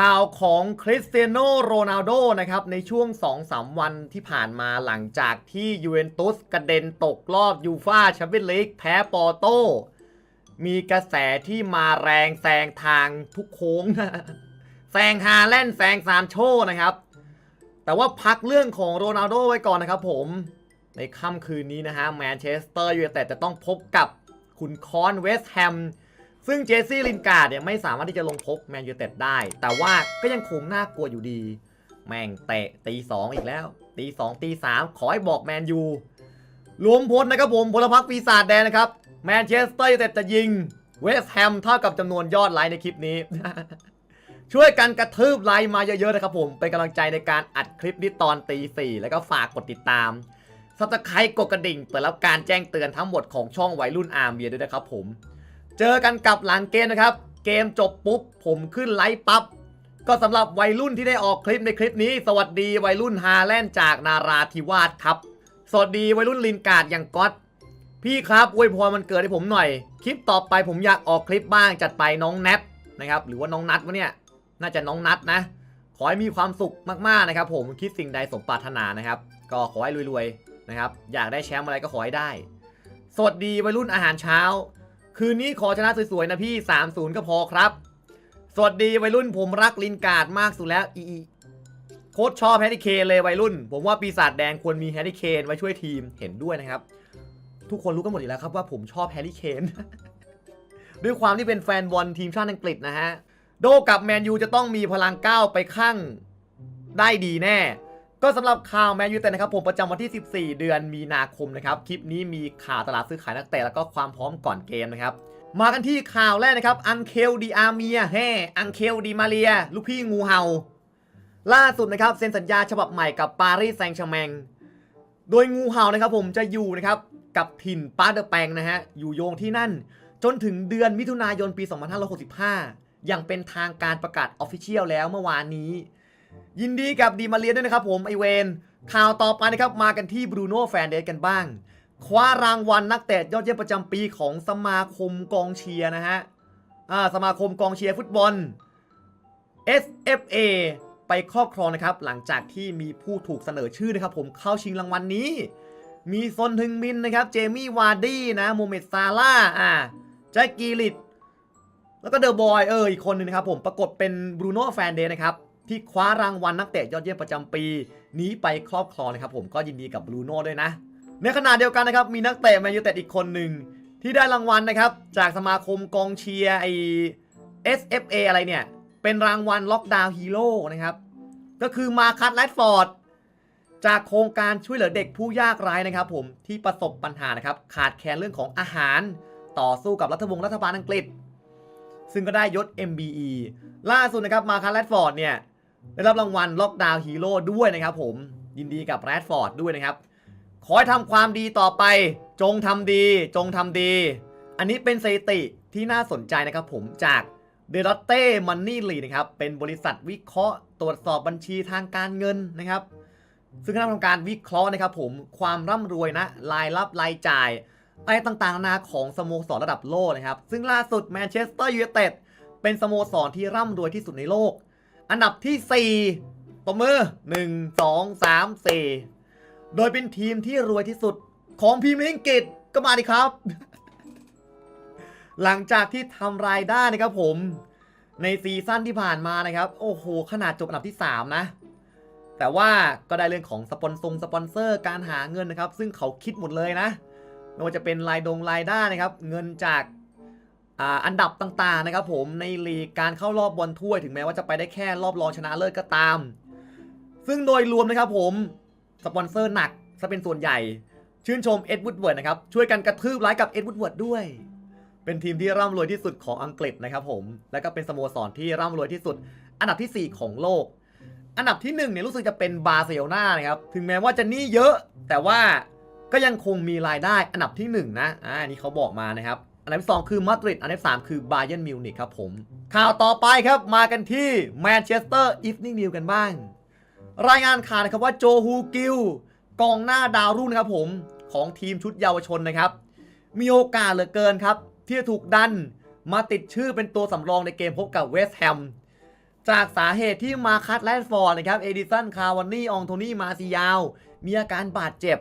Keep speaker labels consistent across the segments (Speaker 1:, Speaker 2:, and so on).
Speaker 1: ข่าวของคริสเตียโนโรนัลโดนะครับ ในช่วง 2-3 วันที่ผ่านมาหลังจากที่ยูเวนตุสกระเด็นตกรอบยูฟ่าแชมเปี้ยนลีกแพ้ปอร์โต มีกระแสที่มาแรงแซงทางทุกโค้ง แซงฮาแลนด์แซงซานโชนะครับ แต่ว่าพักเรื่องของโรนัลโดไว้ก่อนนะครับผมในค่ำคืนนี้นะฮะแมนเชสเตอร์ยูไนเต็ดจะต้องพบกับคุณคอนเวสต์แฮม ซึ่งเจสซี่ลินการ์ดเนี่ยไม่สามารถที่จะลงพบแมนยูเต็ดได้ แต่ว่าก็ยังคงน่ากลัวอยู่ดี แม่งเตะตีสองอีกแล้ว ตีสองตีสามขอให้บอกแมนยูรวมพลนะครับผมพลพรรคปีศาจแดงนะครับ แมนเชสเตอร์ยูไนเต็ดจะยิง เวสต์แฮมเท่ากับจำนวนยอดไลค์ในคลิปนี้ ช่วยกันกระทืบไลค์มาเยอะๆนะครับผม เป็นกำลังใจในการอัดคลิปนี้ตอนตีสี่แล้วก็ฝากกดติดตามสับสไครกดกระดิ่งเปิดรับการแจ้งเตือนทั้งหมดของช่องวัยรุ่นอาร์เมียด้วยนะครับผม เจอกันกับหลังเกมนะครับ เกมจบปุ๊บ ผมขึ้นไลฟ์ปั๊บ ก็สำหรับวัยรุ่นที่ได้ออกคลิปในคลิปนี้ สวัสดีวัยรุ่นฮาแลนด์จากนาราธิวาสครับ สวัสดีวัยรุ่นลินการ์ดอย่างก๊อตพี่ครับอวยพรมันเกิดให้ผมหน่อย คลิปต่อไปผมอยากออกคลิปบ้างจัดไปน้องแนทนะครับ หรือว่าน้องนัทวะเนี่ย น่าจะน้องนัทนะ ขอให้มีความสุขมากๆนะครับ ผมคิดสิ่งใดสมปรารถนานะครับ ก็ขอให้รวยๆนะครับ อยากได้แชมป์อะไรก็ขอให้ได้ สวัสดีวัยรุ่นอาหารเช้า คืนนี้ขอชนะสวยๆนะพี่ 3-0 ก็พอครับ สวัสดีวัยรุ่นผมรักลินการ์ดมากสุดแล้วอีอีโค้ชชอบแฮร์รี่เคนเลยวัยรุ่น ผมว่าปีศาจแดงควรมีแฮร์รี่เคนไว้ช่วยทีมเห็นด้วยนะครับ ทุกคนรู้กันหมดอยู่แล้วครับว่าผมชอบแฮร์รี่เคนด้วยความที่เป็นแฟนบอลทีมชาติอังกฤษนะฮะ โดกับแมนยูจะต้องมีพลังก้าวไปข้างได้ดีแน่ ก็สำหรับข่าวแมนยูแต่นะครับผมประจำวันที่ 14 เดือนมีนาคมนะครับคลิปนี้มีข่าวตลาดซื้อขายนักเตะแล้วก็ความพร้อมก่อนเกมนะครับมากันที่ข่าวแรกนะครับอังเคลดีอาร์เมียแฮอังเคลดีมาเรีย ลูกพี่งูเห่า ล่าสุดนะครับเซ็นสัญญาฉบับใหม่กับปารีสแซงต์แชร์แมงโดยงูเห่านะครับผมจะอยู่นะครับกับถิ่นปาร์เดอแปงนะฮะอยู่โยงที่นั่น จนถึงเดือนมิถุนายนปี 2565 อย่างเป็นทางการประกาศออฟฟิเชียลแล้วเมื่อวานนี้ ยินดีกับดีมาเรียด้วยนะครับผมไอเวนข่าวต่อไปนะครับมากันที่บรูโน่แฟนเดสกันบ้าง คว้ารางวัลนักเตะยอดเยี่ยมประจำปีของสมาคมกองเชียร์นะฮะอ่าสมาคมกองเชียร์ฟุตบอล SFA ไปครอบครองนะครับ หลังจากที่มีผู้ถูกเสนอชื่อนะครับ ผมเข้าชิงรางวัลนนี้ มีซนทึงมินนะครับเจมี่วาร์ดี้นะโมเมดซาร่าอ่าแจ็คกีลิตแล้วก็เดอะบอยเอออีกคนหนึงนะครับผมปรากฏเป็นบรูโน่แฟนเดย์นะครับ ที่คว้ารางวัลนักเตะยอดเยี่ยมประจำปี นี้ไปครอบครองนะครับผมก็ยินดีกับบรูโน่ด้วยนะ ในขณะเดียวกันนะครับมีนักเตะแมนยูเต็ดอีกคนหนึ่งที่ได้รางวัลนะครับจากสมาคมกองเชียร์ไอ SFA อะไรเนี่ย เป็นรางวัลล็อกดาวน์ฮีโร่นะครับ ก็คือมาคัตแรดฟอร์ดจากโครงการช่วยเหลือเด็กผู้ยากไร้นะครับ ผมที่ประสบปัญหานะครับ ขาดแคลนเรื่องของอาหาร ต่อสู้กับรัฐบงรัฐบาลอังกฤษ ซึ่งก็ได้ยศ MBE ล่าสุดนะครับมาคัตแรดฟอร์ดเนี่ย ได้รับรางวัลล็อกดาวน์ฮีโร่ด้วยนะครับผมยินดีกับแรดฟอร์ดด้วยนะครับ ขอให้ทำความดีต่อไป จงทำดี จงทำดี อันนี้เป็นสถิติที่น่าสนใจนะครับผมจากเดลเต้มันนี่ลีนะครับ เป็นบริษัทวิเคราะห์ตรวจสอบบัญชีทางการเงินนะครับ ซึ่งคณะกรรมการวิเคราะห์นะครับผมความร่ำรวยนะรายรับรายจ่ายอะไรต่างๆนานาของสโมสรระดับโลกนะครับ ซึ่งล่าสุดแมนเชสเตอร์ยูไนเต็ดเป็นสโมสรที่ร่ำรวยที่สุดในโลก อันดับที่ 4ตบมือ 1 2 3 4 โดยเป็นทีมที่รวยที่สุดของพรีเมียร์ลีกอังกฤษก็มาดิครับ หลังจากที่ทำรายได้นะครับผมในซีซั่นที่ผ่านมานะครับ โอ้โห ขนาดจบอันดับที่ 3 นะ แต่ว่าก็ได้เรื่องของสปอนซงสปอนเซอร์การหาเงินนะครับ ซึ่งเขาคิดหมดเลยนะ ไม่ว่าจะเป็นรายดงรายได้นะครับ เงินจาก อันดับต่างๆนะครับผมในลีกการเข้ารอบบอลถ้วยถึงแม้ว่าจะไปได้แค่รอบรองชนะเลิศก็ตาม ซึ่งโดยรวมนะครับผมสปอนเซอร์หนักซะเป็นส่วนใหญ่ ชื่นชมเอ็ดวูดเวิร์ดนะครับช่วยกันกระทืบไลค์กับเอ็ดวูดเวิร์ดด้วย เป็นทีมที่ร่ำรวยที่สุดของอังกฤษนะครับผมและก็เป็นสโมสรที่ร่ำรวยที่สุด อันดับทีสี่ 4 ของโลก อันดับที่1เนี่ยรู้สึกจะเป็นบาร์เซโลนานะครับถึงแม้ว่าจะหนี้เยอะ แต่ว่าก็ยังคงมีรายได้อันดับที่ 1 นะอ่าอันนี้เขาบอกมานะครับ อันดับที่2คือมาดริดอันดับ3คือบาเยิร์นมิวนิกครับผม ข่าวต่อไปครับมากันที่แมนเชสเตอร์อีฟนิ่งนิวกันบ้าง รายงานข่าวนะครับว่าโจฮูกิลกองหน้าดาวรุ่งนะครับผมของทีมชุดเยาวชนนะครับ มีโอกาสเหลือเกินครับ ที่จะถูกดันมาติดชื่อเป็นตัวสำรองในเกมพบกับเวสต์แฮมจากสาเหตุที่มาคัตแลนฟอร์ดนะครับเอดิสันคาวานี่อองโทนี่มาซิยาว มีอาการบาดเจ็บ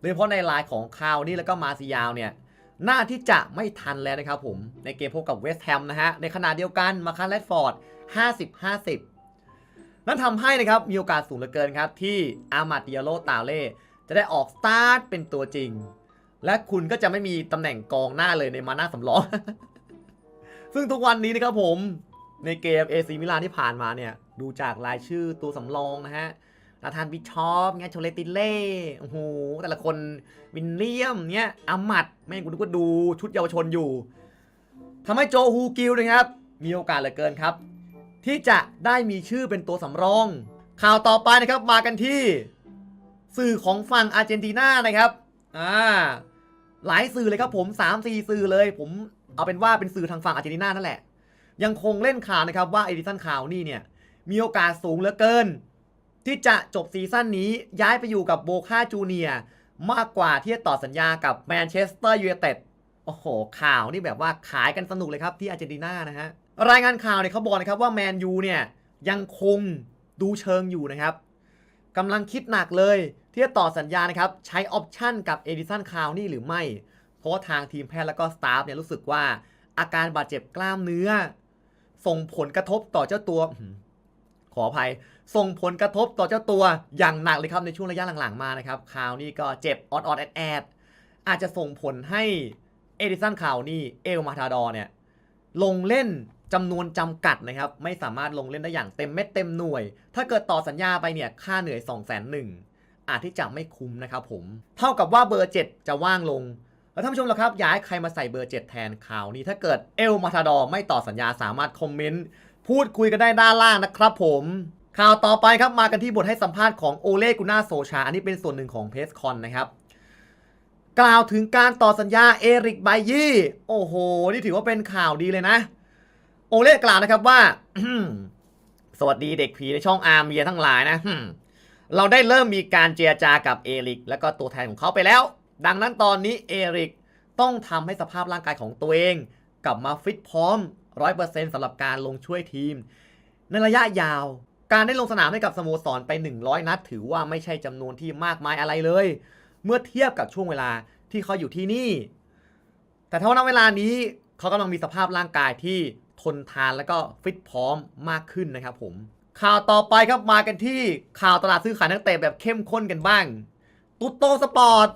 Speaker 1: โดยเฉพาะในลายของคาวนี่แล้วก็มาซิยาวเนี่ย น่าที่จะไม่ทันแล้วนะครับผมในเกมพบกับเวสต์แฮมนะฮะ ในขณะเดียวกันมาคัตแลนฟอร์ด 50-50 นั่นทำให้นะครับ มีโอกาสสูงเหลือเกินครับ ที่อามาดิยาโลตาเล่จะได้ออกสตาร์ทเป็นตัวจริง และคุณก็จะไม่มีตำแหน่งกองหน้าเลยในมาหน้าสำรอง ซึ่งทุกวันนี้นะครับผมในเกม AC มิลานที่ผ่านมาเนี่ย ดูจากรายชื่อตัวสำรองนะฮะ นาธานบิชอปเงี้ยโชเลติเล่โอ้โหแต่ละคนวินเลียมเงี้ยอามัดแม่งกูนึกว่าดูชุดเยาวชนอยู่ทำให้โจฮูกิลนะครับมีโอกาสเหลือเกินครับ ที่จะได้มีชื่อเป็นตัวสำรอง ข่าวต่อไปนะครับมากันที่ สื่อของฝั่งอาร์เจนตินานะครับอ่าหลายสื่อเลยครับผม 3-4 สื่อเลย ผมเอาเป็นว่าเป็นสื่อทางฝั่งอาร์เจนตินานั่นแหละ ยังคงเล่นข่าวนะครับว่าเอดิสันคาวนี่เนี่ยมีโอกาสสูงเหลือเกิน ที่จะจบซีซั่นนี้ย้ายไปอยู่กับโบคาจูเนียมากกว่าที่จะต่อสัญญากับแมนเชสเตอร์ยูไนเต็ดโอ้โห ข่าวนี่แบบว่าขายกันสนุกเลยครับที่อาร์เจนตินานะฮะ รายงานข่าวเนี่ยเขาบอกนะครับว่าแมนยูเนี่ยยังคงดูเชิงอยู่นะครับกำลังคิดหนักเลยที่จะต่อสัญญานะครับ ใช้ออปชั่นกับเอดิสันคาวนี่หรือไม่ เพราะทางทีมแพทย์แล้วก็สตาฟเนี่ยรู้สึกว่าอาการบาดเจ็บกล้ามเนื้อ ส่งผลกระทบต่อเจ้าตัว ขออภัย ส่งผลกระทบต่อเจ้าตัวอย่างหนักเลยครับในช่วงระยะหลังๆมานะครับคาวนี่ก็เจ็บออดออดแอดแอดอาจจะส่งผลให้เอดิสันคาวนี่เอลมาทาดอร์เนี่ยลงเล่นจำนวนจำกัดนะครับ ไม่สามารถลงเล่นได้อย่างเต็มเม็ดเต็มหน่วย ถ้าเกิดต่อสัญญาไปเนี่ยค่าเหนื่อย 2 0 0 0 0 0อาจที่จะไม่คุ้มนะครับผมเท่ากับว่าเบอร์ 7 จะว่างลง แล้วท่านผู้ชมล่ะครับ อยากให้ใครมาใส่เบอร์ 7 แทนข่าวนี้ถ้าเกิดเอลมาทาดอร์ไม่ต่อสัญญาสามารถคอมเมนต์ พูดคุยกันได้ด้านล่างนะครับผมข่าวต่อไปครับมากันที่บทให้สัมภาษณ์ของโอเล่กุน่าโซชา อันนี้เป็นส่วนหนึ่งของเพสคอนนะครับ กล่าวถึงการต่อสัญญาเอริกไบยี่โอ้โห นี่ถือว่าเป็นข่าวดีเลยนะ โอเล่กล่าวนะครับว่า สวัสดีเด็กผีในช่องอาร์เมียทั้งหลายนะ เราได้เริ่มมีการเจรจากับเอริก แล้วก็ตัวแทนของเขาไปแล้ว ดังนั้นตอนนี้เอริกต้องทำให้สภาพร่างกายของตัวเอง กลับมาฟิตพร้อม 100%สำหรับการลงช่วยทีม ในระยะยาว การได้ลงสนามให้กับสโมสรไป 100 นัด ถือว่าไม่ใช่จำนวนที่มากมายอะไรเลย เมื่อเทียบกับช่วงเวลาที่เขาอยู่ที่นี่ แต่เท่านั้นเวลานี้เขากำลังมีสภาพร่างกายที่ทนทานแล้วก็ฟิตพร้อมมากขึ้นนะครับผม ข่าวต่อไปครับมากันที่ข่าวตลาดซื้อขายนักเตะแบบเข้มข้นกันบ้าง ตุตโตสปอร์ต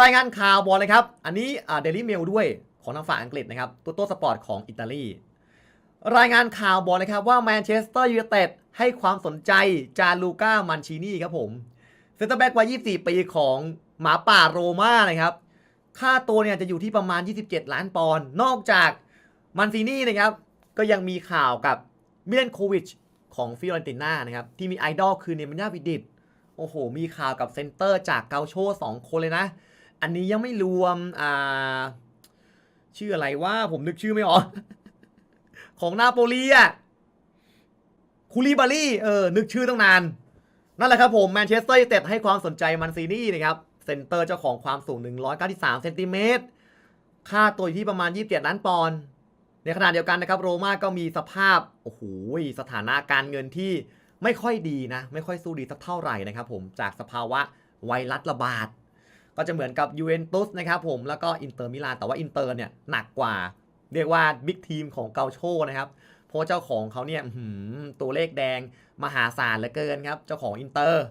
Speaker 1: รายงานข่าวบอกเลยครับ อันนี้เดลิเมลด้วย ของทางฝั่งอังกฤษนะครับตุตโตสปอร์ตของอิตาลี รายงานข่าวบอกเลยครับว่าแมนเชสเตอร์ยูไนเต็ดให้ความสนใจจาลูก้ามันชินี่ครับผมเซนเตอร์แบ็กวัย 24 ปีของหมาป่าโรม่านะครับ ค่าตัวเนี่ยจะอยู่ที่ประมาณ 27 ล้านปอนด์ นอกจากมันซีนี่นะครับ ก็ยังมีข่าวกับมิเลนโควิชของฟิโรนติน่านะครับ ที่มีไอดอลคือเนมันยาวิดิต โอ้โห มีข่าวกับเซนเตอร์จากเกาโชสองคนเลยนะ อันนี้ยังไม่รวมอ่า ชื่ออะไรว่าผมนึกชื่อไม่ออก ของนาโปลีอะคูลิบาลี่เออ นึกชื่อตั้งนาน นั่นแหละครับผมแมนเชสเตอร์ยูไนเต็ดให้ความสนใจมันซีนี่นะครับเซนเตอร์เจ้าของความสูง 193เซนติเมตรค่าตัวอยู่ที่ประมาณ 27 ล้านปอนด์ในขณะเดียวกันนะครับ โรม่าก็มีสภาพ โอ้โหสถานะการเงินที่ไม่ค่อยดีนะ ไม่ค่อยสู้ดีสักเท่าไหร่นะครับผมจากสภาวะไวรัสระบาด ก็จะเหมือนกับยูเวนตุสนะครับผมแล้วก็อินเตอร์มิลานแต่ว่าอินเตอร์เนี่ยหนักกว่า เรียกว่าบิ๊กทีมของเกาโชนะครับเพราะเจ้าของเขาเนี่ยตัวเลขแดงมหาศาลเหลือเกินครับ เจ้าของอินเตอร์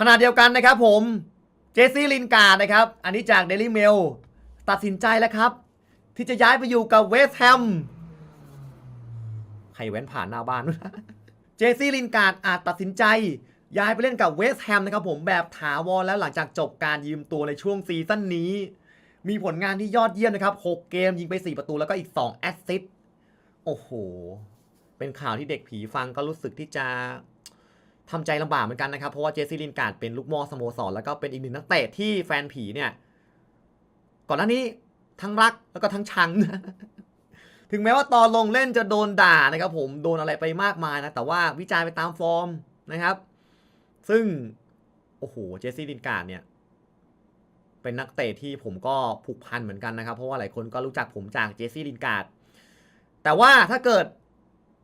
Speaker 1: ขณะเดียวกันนะครับผมเจสซี่ลินการ์ดนะครับ อันนี้จาก Daily Mail ตัดสินใจแล้วครับ ที่จะย้ายไปอยู่กับเวสต์แฮมใครแว้นผ่านหน้าบ้านเจสซี่ลินการ์ดอาจตัดสินใจ ย้ายไปเล่นกับเวสต์แฮมนะครับผมแบบถาวรแล้วหลังจากจบการยืมตัวในช่วงซีซั่นนี้ มีผลงานที่ยอดเยี่ยมนะครับ 6 เกมยิงไป 4 ประตูแล้วก็อีก 2 แอสซิสต์โอ้โห เป็นข่าวที่เด็กผีฟังก็รู้สึกที่จะทำใจลำบากเหมือนกันนะครับ เพราะว่าเจสซี่ลินการ์ดเป็นลูกมอสโมสรแล้วก็เป็นอีกหนึ่งนักเตะที่แฟนผีเนี่ย ก่อนหน้านี้ทั้งรักแล้วก็ทั้งชัง ถึงแม้ว่าตอนลงเล่นจะโดนด่านะครับผมโดนอะไรไปมากมายนะแต่ว่าวิจารไปตามฟอร์มนะครับ ซึ่ง โอ้โห เจสซี่ลินการ์ดเนี่ย เป็นนักเตะที่ผมก็ผูกพันเหมือนกันนะครับ เพราะว่าหลายคนก็รู้จักผมจากเจสซี่ลินการ์ดแต่ว่าถ้าเกิด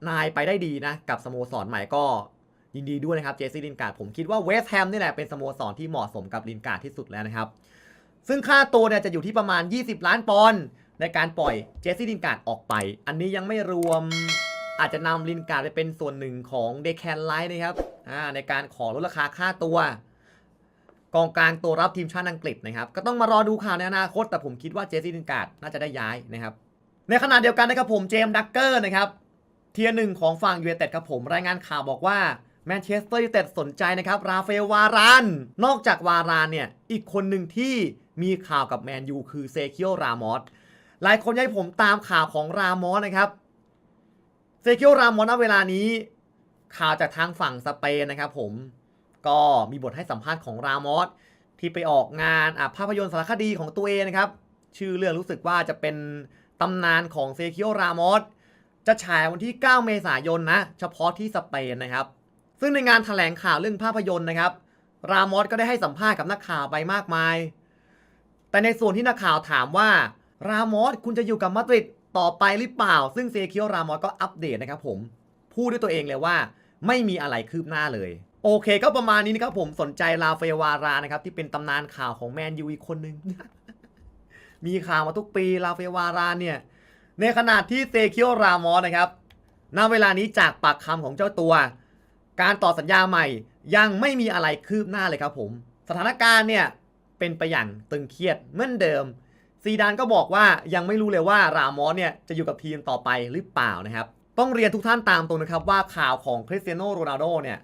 Speaker 1: นายไปได้ดีนะ กับสโมสรใหม่ก็ยินดีด้วยนะครับเจสซี่ลินการ์ดผมคิดว่าเวสต์แฮมนี่แหละเป็นสโมสรที่เหมาะสมกับลินการ์ดที่สุดแล้วนะครับ ซึ่งค่าตัวเนี่ยจะอยู่ที่ประมาณ 20 ล้านปอนด์ในการปล่อยเจสซี่ลินการ์ดออกไป อันนี้ยังไม่รวมอาจจะนำลินการ์ดไปเป็นส่วนหนึ่งของเดแคนไลท์นะครับ ในการขอลดราคาค่าตัว กองกลางตัวรับทีมชาติอังกฤษนะครับ ก็ต้องมารอดูข่าวในอนาคต แต่ผมคิดว่าเจสซี่ลินการ์ดน่าจะได้ย้ายนะครับ ในขณะเดียวกันนะครับผมเจมส์ดักเกอร์นะครับเทียร์หนึ่งของฝั่งยูเ n เต็ดครับผมรายงานข่าวบอกว่าแมนเชสเตอร์ยูไนเต็ดสนใจนะครับ ราเฟลวาราน นอกจากวารานเนี่ย อีกคนหนึ่งที่มีข่าวกับแมนยูคือเซคิโอรามอสหลายคนยากให้ผมตามข่าวของรามอสนะครับ เซคิโอรามอสณเวลานี้ ข่าวจากทางฝั่งสเปนนะครับผมก็มีบทให้สัมภาษณ์ของรามอสที่ไปออกงานอะภาพยนตร์สารคดีของตัวเองนะครับ ชื่อเรื่องรู้สึกว่าจะเป็นตำนานของเซคิโอรามอสจะฉายวันที่ 9 เมษายนนะ เฉพาะที่สเปนนะครับ ซึ่งในงานถแถลงข่าวเรื่องภาพยนตร์นะครับ รามอสก็ได้ให้สัมภาษณ์กับนักข่าวไปมากมาย แต่ในส่วนที่นักข่าวถามว่า รามอสคุณจะอยู่กับมาดริดต่อไปหรือเปล่า ซึ่งเซคิโอรามอสก็อัปเดตนะครับผม พูดด้วยตัวเองเลยว่า ไม่มีอะไรคืบหน้าเลยโอเคก็ประมาณนี้นะครับผมสนใจลาเฟวารานะครับที่เป็นตำนานข่าวของแมนยูอีกคนนึง มีข่าวมาทุกปีลาเฟวาราเนี่ย ในขณะที่เซคิโอรามอสนะครับณเวลานี้จากปากคำของเจ้าตัว การต่อสัญญาใหม่ ยังไม่มีอะไรคืบหน้าเลยครับผม สถานการณ์เนี่ยเป็นไปอย่างตึงเครียดเหมือนเดิมซีดานก็บอกว่ายังไม่รู้เลยว่ารามอสเนี่ยจะอยู่กับทีมต่อไปหรือเปล่านะครับ ต้องเรียนทุกท่านตามตรงนะครับว่าข่าวของคริสเตียโนโรนัลโดเนี่ย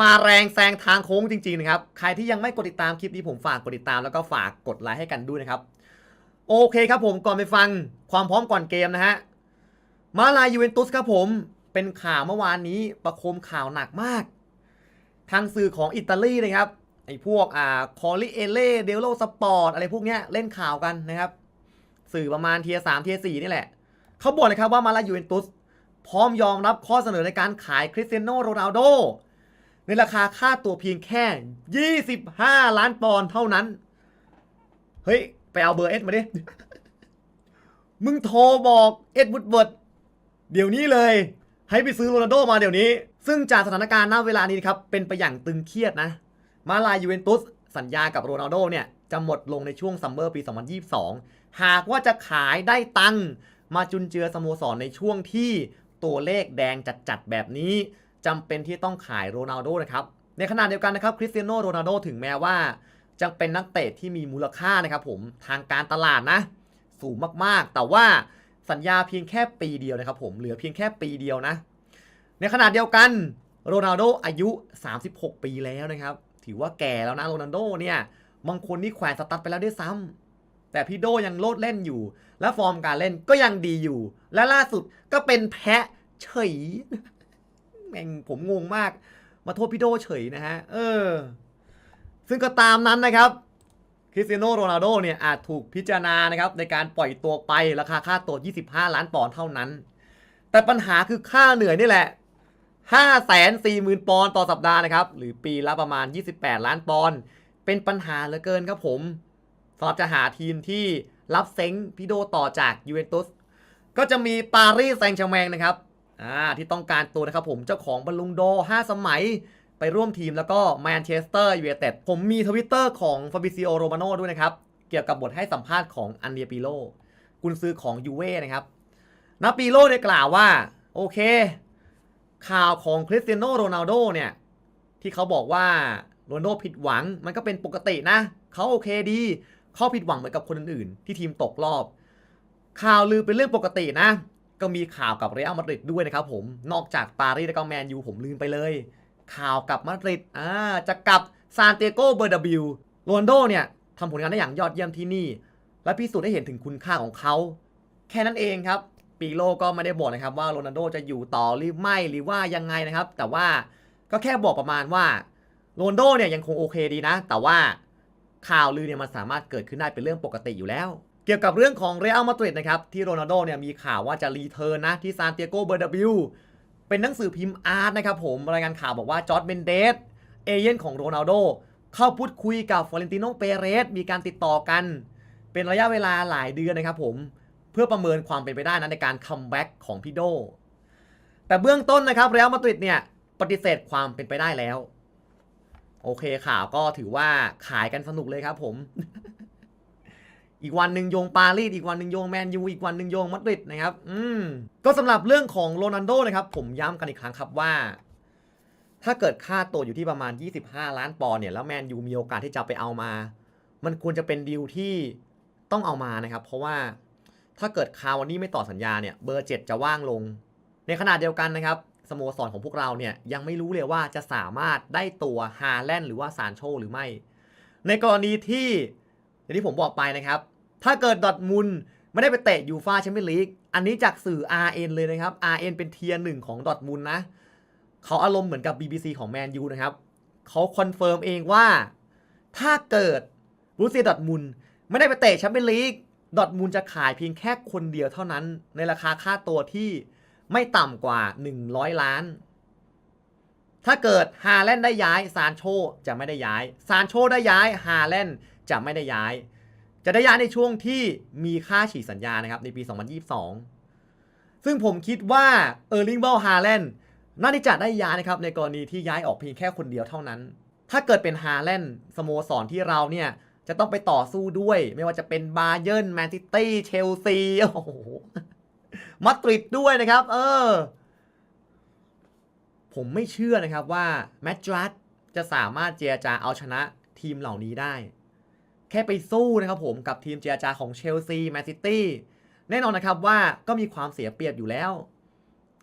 Speaker 1: มาแรงแซงทางโค้งจริงๆนะครับ ใครที่ยังไม่กดติดตามคลิปนี้ผมฝากกดติดตามแล้วก็ฝากกดไลค์ให้กันด้วยนะครับ โอเคครับผมก่อนไปฟังความพร้อมก่อนเกมนะฮะมาลายยูเวนตุสครับผมเป็นข่าวเมื่อวานนี้ประคมข่าวหนักมาก ทางสื่อของอิตาลีนะครับไอ้พวกอ่าคอริเอเล่เดลโลสปอร์ตอะไรพวกเนี้ยเล่นข่าวกันนะครับ สื่อประมาณเทียสามเทียสี่นี่แหละเขาบอกนะครับว่ามาลายูเวนตุส พร้อมยอมรับข้อเสนอในการขายคริสเตียโนโรนัลโด ในราคาค่าตัวเพียงแค่ 25 ล้านปอนด์เท่านั้น เฮ้ย ไปเอาเบอร์เอสมาดิ มึงโทรบอกเอ็ดวูดเวิร์ดเดี๋ยวนี้เลย ให้ไปซื้อโรนัลโดมาเดี๋ยวนี้ ซึ่งจากสถานการณ์ณเวลานี้ครับ เป็นไปอย่างตึงเครียดนะ มาลายยูเวนตุสสัญญากับโรนัลโดเนี่ยจะหมดลงในช่วงซัมเมอร์ปี 2022 หากว่าจะขายได้ตังค์มาจุนเจือสโมสรในช่วงที่ ตัวเลขแดงจัดๆแบบนี้จำเป็นที่ต้องขายโรนัลโดนะครับ ในขณะเดียวกันนะครับคริสเตียโนโรนัลโดถึงแม้ว่า จะเป็นนักเตะที่มีมูลค่านะครับผมทางการตลาดนะ สูงมากๆ แต่ว่าสัญญาเพียงแค่ปีเดียวนะครับผมเหลือเพียงแค่ปีเดียวนะ ในขณะเดียวกันโรนัลโดอายุ 36 ปีแล้วนะครับ ถือว่าแก่แล้วนะโรนัลโดเนี่ยบางคนนี่แขวนสตั๊ดไปแล้วด้วยซ้ำ แต่พี่โดยังโลดเล่นอยู่ และฟอร์มการเล่นก็ยังดีอยู่ และล่าสุดก็เป็นแพะเฉยแม่งผมงงมาก มาโทษพี่โดเฉยนะฮะ เออ ซึ่งก็ตามนั้นนะครับคริสเตียโนโรนัลโดเนี่ยอาจถูกพิจารณานะครับในการปล่อยตัวไปราคาค่าตัว 25 ล้านปอนด์เท่านั้น แต่ปัญหาคือค่าเหนื่อยนี่แหละ 540,000 ปอนด์ต่อสัปดาห์นะครับ หรือปีละประมาณ 28 ล้านปอนด์เป็นปัญหาเหลือเกินครับผม สำหรับจะหาทีมที่รับเซ้งพี่โดต่อจากยูเวนตุสก็จะมีปารีสแซงต์แชร์แมงนะครับอ่าที่ต้องการตัวนะครับผมเจ้าของบอลลูนโด 5 สมัยไปร่วมทีมแล้วก็แมนเชสเตอร์ยูไนเต็ดผมมีทวิตเตอร์ของฟาบิซิโอโรมาโนด้วยนะครับ เกี่ยวกับบทให้สัมภาษณ์ของอันเดียปิโลกุนซือของยูเว่นะครับนาปิโลได้กล่าวว่า โอเค ข่าวของคริสเตียโนโรนัลโดเนี่ย ที่เขาบอกว่าโรนัลโดผิดหวังมันก็เป็นปกตินะ เขาโอเคดี เขาผิดหวังเหมือนกับคนอื่นๆ ที่ทีมตกรอบ ข่าวลือเป็นเรื่องปกตินะ ก็มีข่าวกับเรอัลมาดริดด้วยนะครับผม นอกจากปารีสและก็แมนยูผมลืมไปเลย ข่าวกับมาดริดอ่าจะกลับซานเตโกเบอร์ดาบิวโรนโดเนี่ยทำผลงานได้อย่างยอดเยี่ยมที่นี่ และพิสูจน์ให้เห็นถึงคุณค่าของเขา แค่นั้นเองครับปีโลก็ไม่ได้บอกนะครับว่าโรนัลโดจะอยู่ต่อหรือไม่หรือว่ายังไงนะครับ แต่ว่าก็แค่บอกประมาณว่าโรนโดเนี่ยยังคงโอเคดีนะ แต่ว่า ข่าวลือเนี่ยมันสามารถเกิดขึ้นได้เป็นเรื่องปกติอยู่แล้ว เกี่ยวกับเรื่องของเรอัลมาดริดนะครับที่โรนัลโดเนี่ยมีข่าวว่าจะรีเทิร์นนะที่ซานเตียโกเบอร์ดาบิวเป็นหนังสือพิมพ์อาร์ตนะครับผมรายงานข่าวบอกว่าจอร์ดเบนเดสเอเย่นของโรนัลโดเข้าพูดคุยกับฟลอเรนติโนเปเรสมีการติดต่อกัน เป็นระยะเวลาหลายเดือนนะครับผมเพื่อประเมินความเป็นไปได้นะในการคัมแบ็กของพี่โดแต่เบื้องต้นนะครับเรอัลมาดริดเนี่ยปฏิเสธความเป็นไปได้แล้ว โอเคข่าวก็ถือว่าขายกันสนุกเลยครับผม อีกวันหนึ่งโยงปารีสอีกวันหนึ่งโยงแมนยูอีกวันหนึ่งโยงมาดริดนะครับ อืมก็สำหรับเรื่องของโรนัลโดนะครับ ผมย้ำกันอีกครั้งครับว่า ถ้าเกิดค่าตัวอยู่ที่ประมาณ 25 ล้านปอนด์เนี่ยแล้วแมนยูมีโอกาสที่จะไปเอามา มันควรจะเป็นดีลที่ต้องเอามานะครับ เพราะว่าถ้าเกิดคาวานี่ไม่ต่อสัญญาเนี่ยเบอร์7จะว่างลง ในขณะเดียวกันนะครับ สโมสรของพวกเราเนี่ยยังไม่รู้เลยว่าจะสามารถได้ตัวฮาแลนด์หรือว่าซานโชหรือไม่ ในกรณีที่อย่างที่ผมบอกไปนะครับ ถ้าเกิดดอทมุนไม่ได้ไปเตะยูฟาแชมเปี้ยนลีกอันนี้จากสื่อ RN เลยนะครับ RN เป็นเทียร์หนึ่งของดอทมุนนะเขาอารมณ์เหมือนกับ BBC ของแมนยูนะครับเขาคอนเฟิร์มเองว่าถ้าเกิดบรูเซียดอทมุนไม่ได้ไปเตะแชมเปี้ยนลีกดอทมุนจะขายเพียงแค่คนเดียวเท่านั้น ในราคาค่าตัวที่ ไม่ต่ำกว่า 100 ล้าน ถ้าเกิดฮาแลนได้ย้ายซานโชจะไม่ได้ย้ายซานโชได้ย้ายฮาแลนจะไม่ได้ย้าย จะได้ย้ายในช่วงที่มีค่าฉีกสัญญานะครับในปี 2022 ซึ่งผมคิดว่าเออร์ลิงเบลฮาแลนน่าที่จะได้ย้ายนะครับในกรณีที่ย้ายออกเพียงแค่คนเดียวเท่านั้น ถ้าเกิดเป็นฮาแลนสโมสรที่เราเนี่ยจะต้องไปต่อสู้ด้วย ไม่ว่าจะเป็นบาเยิร์นแมนซิตี้เชลซีโอ้โห มาดริดด้วยนะครับ เออ ผมไม่เชื่อนะครับว่าแมตดรัดจะสามารถเจรจาเอาชนะทีมเหล่านี้ได้ แค่ไปสู้นะครับผมกับทีมเจรจาของเชลซีแมนซิตี้แน่นอนนะครับว่าก็มีความเสียเปรียบอยู่แล้ว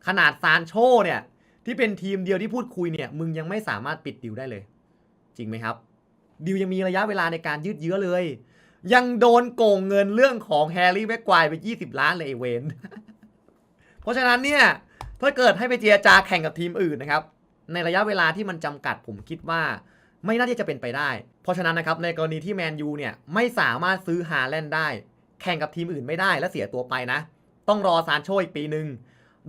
Speaker 1: ขนาดซานโชเนี่ยที่เป็นทีมเดียวที่พูดคุยเนี่ย มึงยังไม่สามารถปิดดิวได้เลย จริงไหมครับ ดิวยังมีระยะเวลาในการยืดเยื้อเลย ยังโดนโกงเงินเรื่องของแฮร์รี่แม็กควายไป 20 ล้านเลยไอเวน ราะฉะนั้นเนี่ยถ้าเกิดให้ไปเจรจาแข่งกับทีมอื่นนะครับ ในระยะเวลาที่มันจำกัดผมคิดว่า ไม่น่าที่จะเป็นไปได้ เพราะฉะนั้นนะครับในกรณีที่แมนยูเนี่ยไม่สามารถซื้อฮาแลนด์ได้ แข่งกับทีมอื่นไม่ได้และเสียตัวไปนะ ต้องรอซานโชอีกปีหนึ่ง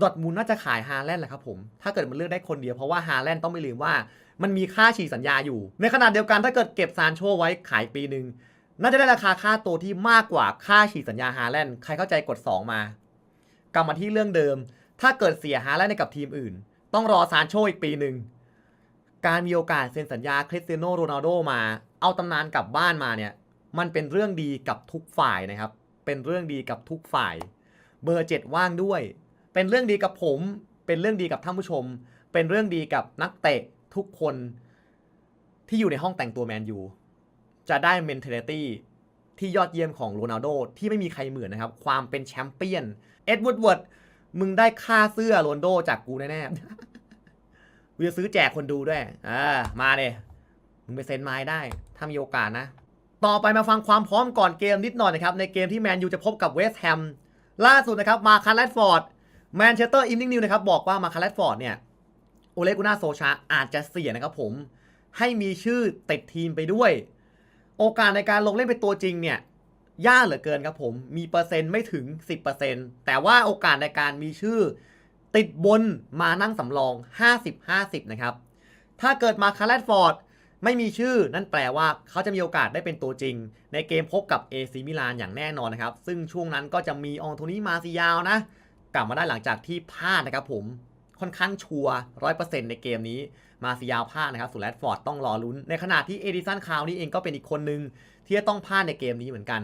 Speaker 1: ดอทมูลน่าจะขายฮาแลนด์แหละครับผม ถ้าเกิดมันเลือกได้คนเดียวเพราะว่าฮาแลนด์ต้องไม่ลืมว่า มันมีค่าฉีกสัญญาอยู่ ในขณะเดียวกันถ้าเกิดเก็บซานโชไว้ขายปีหนึ่งน่าจะได้ราคาค่าตัวที่มากกว่าค่าฉีกสัญญาฮาแลนด์ใครเข้าใจกด 2 มา ลับมาที่เรื่องเดิม ถ้าเกิดเสียฮาแลนด์ให้กับทีมอื่น ต้องรอซานโชอีกปีหนึ่ง การมีโอกาสเซ็นสัญญาคริสเตียโนโรนัลโดมา เอาตำนานกลับบ้านมาเนี่ย มันเป็นเรื่องดีกับทุกฝ่ายนะครับ เป็นเรื่องดีกับทุกฝ่าย เบอร์เจ็ดว่างด้วย เป็นเรื่องดีกับผม เป็นเรื่องดีกับท่านผู้ชม เป็นเรื่องดีกับนักเตะทุกคนที่อยู่ในห้องแต่งตัวแมนยูจะได้ mentality ที่ ที่ยอดเยี่ยมของโรนัลโดที่ไม่มีใครเหมือนนะครับ ความเป็นแชมเปี้ยน เอ็ดวูดเวิร์ดมึงได้ค่าเสื้อโรนลโดจากกูแน่ๆกูจะซื้อแจกคนดูด้วยอ่ามาเลยมึงไปเซ็นไม้ได้ถ้ามีโอกาสนะ ต่อไปมาฟังความพร้อมก่อนเกมนิดหน่อยนะครับ ในเกมที่แมนยูจะพบกับเวสต์แฮมล่าสุดนะครับมาคาร์แลดฟอร์ดแมนเชสเตอร์อิ n นิ่งนิวนะครับบอกว่ามาคาร์แลดฟอร์ดเนี่ยโอเลกุน่าโซชาอาจจะเสียนะครับผมให้มีชื่อติดทีมไปด้วย โอกาสในการลงเล่นเป็นตัวจริงเนี่ยยากเหลือเกินครับผม มีเปอร์เซ็นต์ไม่ถึง 10%แต่ว่าโอกาสในการมีชื่อ ติดบนมานั่งสำรอง 50-50 นะครับ ถ้าเกิดมาคาร์ลฟอร์ดไม่มีชื่อ นั่นแปลว่าเขาจะมีโอกาสได้เป็นตัวจริง ในเกมพบกับเอซีมิลานอย่างแน่นอนนะครับ ซึ่งช่วงนั้นก็จะมีอองโทนี่มาซิยาวนะ กลับมาได้หลังจากที่พลาดนะครับผม ค่อนข้างชัวร้อยเปอร์เซ็นต์ในเกมนี้มาซิยาวพลาดนะครับส่วนแรดฟอร์ดต้องรอลุ้น ในขณะที่เอดิสันคาวนี่เองก็เป็นอีกคนนึง ที่จะต้องพลาดในเกมนี้เหมือนกัน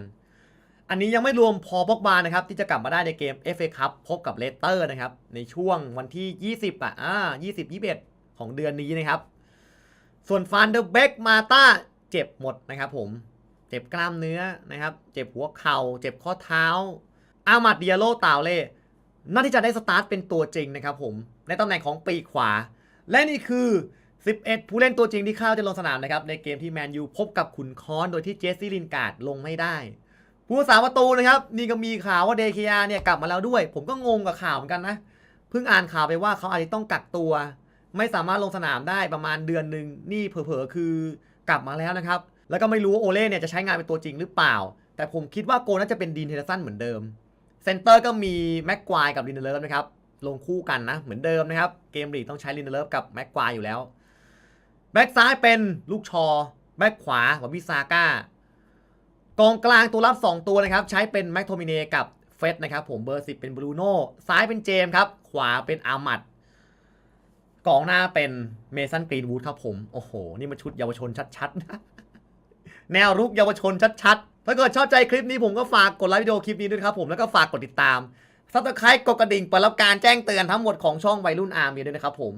Speaker 1: อันนี้ยังไม่รวมพอบอกบานะครับที่จะกลับมาได้ในเกม FA Cup พบกับเลสเตอร์นะครับในช่วงวันที่ 20 อะอ่า20 21 ของเดือนนี้นะครับ ส่วนฟานเดอร์เบกมาตาเจ็บหมดนะครับผมเจ็บกล้ามเนื้อนะครับ เจ็บหัวเข่า เจ็บข้อเท้าอามัดเดียโลตาวเล่น่าที่จะได้สตาร์ทเป็นตัวจริงนะครับผม ในตำแหน่งของปีกขวา และนี่คือ 11 ผู้เล่นตัวจริงที่เข้าจะลงสนามนะครับในเกมที่แมนยูพบกับขุนค้อนโดยที่เจสซี่ลินการ์ดลงไม่ได้ผู้รักษาประตูนะครับนี่ก็มีข่าวว่าเดคอาเนี่ยกลับมาแล้วด้วย ผมก็งงกับข่าวเหมือนกันนะเพิ่งอ่านข่าวไปว่าเขาอาจจะต้องกักตัว ไม่สามารถลงสนามได้ประมาณเดือนหนึ่งนี่เผลอๆคือกลับมาแล้วนะครับแล้วก็ไม่รู้ว่าโอเล่เนี่ยจะใช้งานเป็นตัวจริงหรือเปล่า แต่ผมคิดว่าโกน่าจะเป็นดีนเทเลสันเหมือนเดิมเซนเตอร์ก็มีแม็กควายกับลินเดเลฟนะครับ ลงคู่กันนะ เหมือนเดิมนะครับ เกมลีกต้องใช้ลินเดเลฟกับแม็กควายอยู่แล้ว แบ็กซ้ายเป็นลูกชอ แบ็กขวาวับิซาก้ากองกลางตัวรับ 2 ตัวนะครับ ใช้เป็นแม็กโทมิเนกับเฟสนะครับ ผมเบอร์ 10 เป็นบรูโน่ซ้ายเป็นเจมครับ ขวาเป็นอามัดกองหน้าเป็นเมสันกรีนวูดครับผม โอ้โห นี่มันชุดเยาวชนชัดๆนะแนวรุกเยาวชนชัดๆ ถ้าเกิดชอบใจคลิปนี้ผมก็ฝากกดไลค์วิดีโอคลิปนี้ด้วยครับผม แล้วก็ฝากกดติดตาม ซับสไครต์กดกระดิ่งเปิดรับการแจ้งเตือนทั้งหมดของช่องวัยรุ่นอาร์มอยู่ด้วยนะครับผม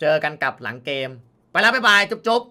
Speaker 1: เจอกันกับหลังเกม ไปแล้วบ๊ายบายจุ๊บ